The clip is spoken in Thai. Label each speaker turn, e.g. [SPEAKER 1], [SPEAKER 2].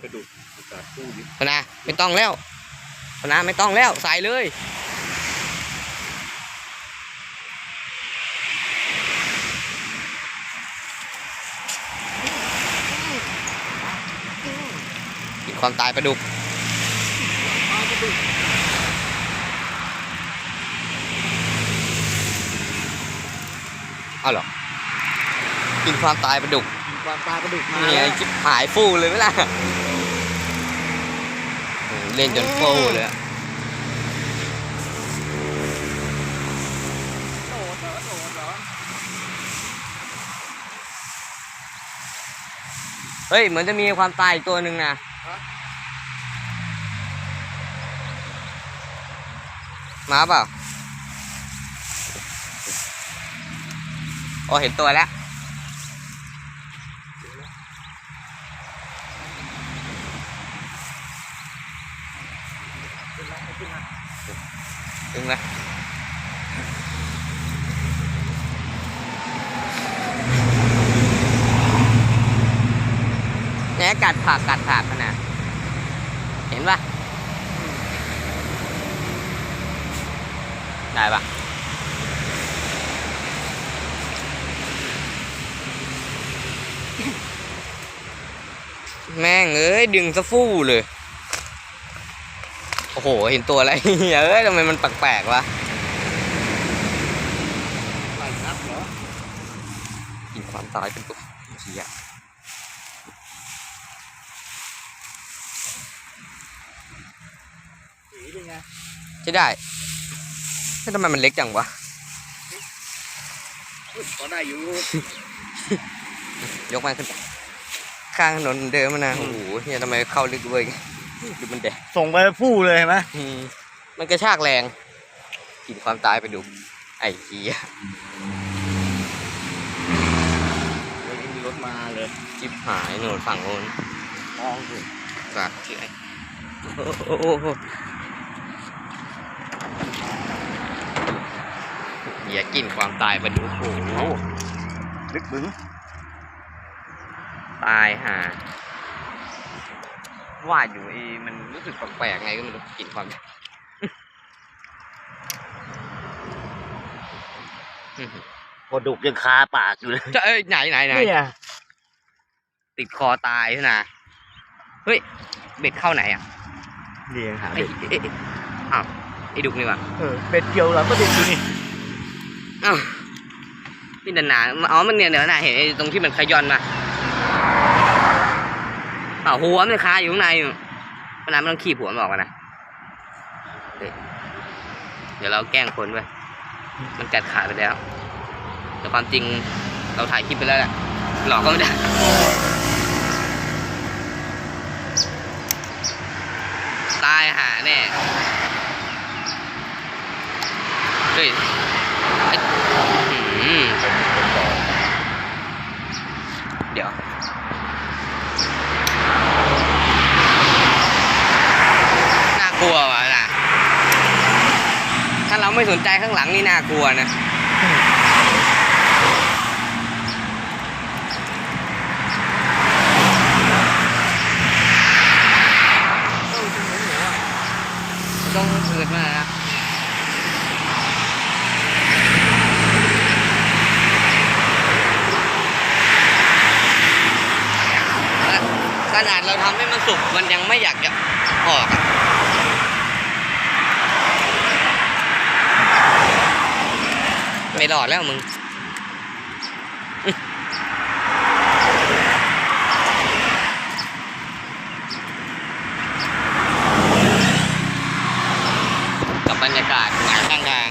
[SPEAKER 1] ไปดูโอกาสสู้ดิ
[SPEAKER 2] พนาไม่ต้องแล้วพนาไม่ต้องแล้วใส่เลยกินความตายปลาดุกเอาเหรอกินความตายปลาดุก
[SPEAKER 1] กินความตายปลาดุกมา
[SPEAKER 2] นี่ไงจิบหายฟูเลยไหมล่ะโอ้โห เล่นจนโฟูเลยอะ
[SPEAKER 1] โดดเหรอโดดเหรอ
[SPEAKER 2] เฮ้ย เหมือนจะมีความตายอีกตัวหนึ่งนะมาเปล่าโอ้เห็นตัวแล้ว ถึงแล้วแหนกัดผักกัดผักขนาดเห็นปะได้ปะแม่งเอ้ยดึงซะฟู่เลย โอ้โห เห็นตัวอะไรเอ้ยทำไมมันแปลกๆวะ
[SPEAKER 1] ไหลนับเหรอ
[SPEAKER 2] กินความตายเป็นตัวเหี้ย
[SPEAKER 1] สีเป็นไง
[SPEAKER 2] ใช่ได้เฮ้ยทำไมมันเล็กจังวะ
[SPEAKER 1] อุ๊ยพอได้อยู่
[SPEAKER 2] ยกมันขึ้นไปข้างถนนเดิมมันนะ โอ้โหเฮียทำไมเข้าลึกเว้ย ดูมันแดด
[SPEAKER 1] ส่งไปฟู่เลยเห็นไหม
[SPEAKER 2] อืมมันกระชากแรงกินความตายไปดูไอ้เหี้ย
[SPEAKER 1] เฮ้ยมีรถมาเลย
[SPEAKER 2] จิบหายโน่นฝั่งโน้น
[SPEAKER 1] มองสิ
[SPEAKER 2] ฝากเฉยโอ้โหเหี้ยกินความตายไปดูโอ้โห
[SPEAKER 1] ลึกบึ้ง
[SPEAKER 2] ตายห่า ว่าอยู่ไอ้มันรู้สึกแปลกๆไงก็ไม่รู้กินความ
[SPEAKER 1] ปลาดุกยังคาปากอยู่เลย
[SPEAKER 2] จะเอ้ยไหนไหนไหน
[SPEAKER 1] เนี่ย
[SPEAKER 2] ติดคอตายใช่นะเฮ้ยเบ็ดเข้าไหนอะ
[SPEAKER 1] นี่ยังหา
[SPEAKER 2] ไอ้
[SPEAKER 1] เบ็ด
[SPEAKER 2] ไอ้ไอ้อ้าวไอ้ดุกนี่วะ
[SPEAKER 1] เออเบ็ดเกี่ยวหลังก็เด็ดอยู่นี่
[SPEAKER 2] อ้าวนี่นานๆอ๋อมันเนี่ยเดี๋ยวนะเห็นไอ้ตรงที่มันขย้อนมา อาหัวมันคาอยู่ข้างในอยู่มันน้ำมันต้องขีบหัวมันออกนะเดี๋ยวเราแกล้งคนไปมันกัดขาไปแล้ว แต่ความจริงเราถ่ายคลิปไปแล้วแหละหลอกก็ไม่ได้ตายหาแน่เฮ้ยเดี๋ยว น่ากลัวว่ะนะถ้า เราไม่สนใจข้างหลังนี่น่ากลัวนะต้องคืนมานะขนาดเราทำให้มันสุกมันยังไม่อยากจะออกอะ ไม่รอดแล้วมึงกับบรรยากาศงานข้างทาง